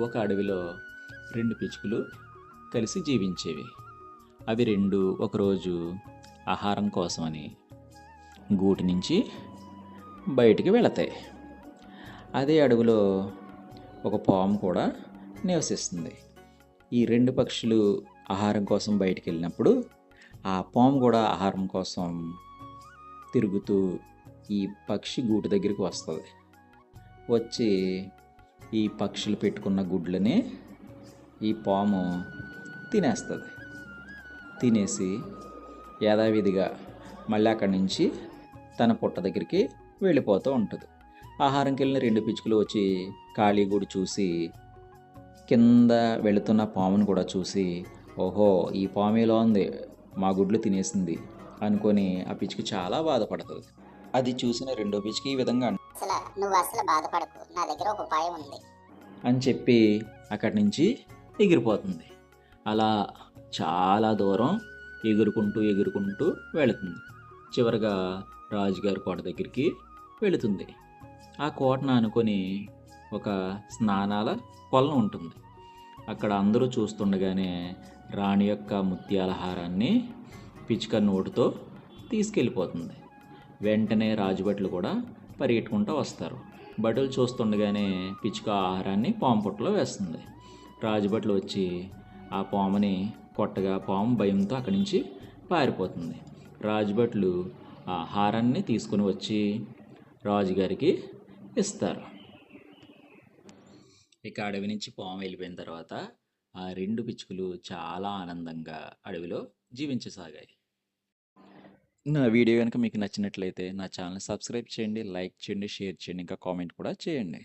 ఒక అడవిలో రెండు పిచ్చుకలు కలిసి జీవించేవి. అవి రెండు ఒకరోజు ఆహారం కోసమని గూటి నుంచి బయటికి వెళతాయి. అదే అడవిలో ఒక పాము కూడా నివసిస్తుంది. ఈ రెండు పక్షులు ఆహారం కోసం బయటికి వెళ్ళినప్పుడు ఆ పాము కూడా ఆహారం కోసం తిరుగుతూ ఈ పక్షి గూటి దగ్గరికి వస్తుంది. వచ్చి ఈ పక్షులు పెట్టుకున్న గుడ్లని ఈ పాము తినేస్తుంది. తినేసి యథావిధిగా మళ్ళీ అక్కడి నుంచి తన పుట్ట దగ్గరికి వెళ్ళిపోతూ ఉంటుంది. ఆహారంకి వెళ్ళిన రెండు పిచ్చుకలు వచ్చి ఖాళీ గూడు చూసి కింద వెళుతున్న పామును కూడా చూసి ఓహో ఈ పాము ఇలా ఉంది? మా గుడ్లు తినేసింది అనుకొని ఆ పిచ్చుకి చాలా బాధపడుతుంది. అది చూసిన రెండో పిచ్చుకి ఈ విధంగా అంటుంది. అసలు నువ్వు అసలు బాధపడకు. నా దగ్గర ఒక ఉపాయం ఉంది. అని చెప్పి అక్కడి నుంచి ఎగిరిపోతుంది. అలా చాలా దూరం ఎగురుకుంటూ ఎగురుకుంటూ వెళుతుంది. చివరిగా రాజుగారి కోట దగ్గరికి వెళుతుంది. ఆ కోటను అనుకొని ఒక స్నానాల కొలను ఉంటుంది. అక్కడ అందరూ చూస్తుండగానే రాణి యొక్క ముత్యాల హారాన్ని పిచ్చుక నోటుతో తీసుకెళ్ళిపోతుంది. వెంటనే రాజుభట్లు కూడా పరిగెట్టుకుంటూ వస్తారు. భటులు చూస్తుండగానే పిచ్చుక ఆహారాన్ని పాము పుట్టలో వేస్తుంది. రాజుభట్లు వచ్చి ఆ పాముని కొట్టగా పాము భయంతో అక్కడి నుంచి పారిపోతుంది. రాజుభట్లు ఆ ఆహారాన్ని తీసుకుని వచ్చి రాజుగారికి ఇస్తారు. ఇక అడవి నుంచి పాము వెళ్ళిపోయిన తర్వాత ఆ రెండు పిచ్చుకలు చాలా ఆనందంగా అడవిలో జీవించసాగాయి. నా వీడియో కనుక మీకు నచ్చినట్లయితే నా ఛానల్ సబ్స్క్రైబ్ చేయండి లైక్ చేయండి షేర్ చేయండి ఇంకా కామెంట్ కూడా చేయండి.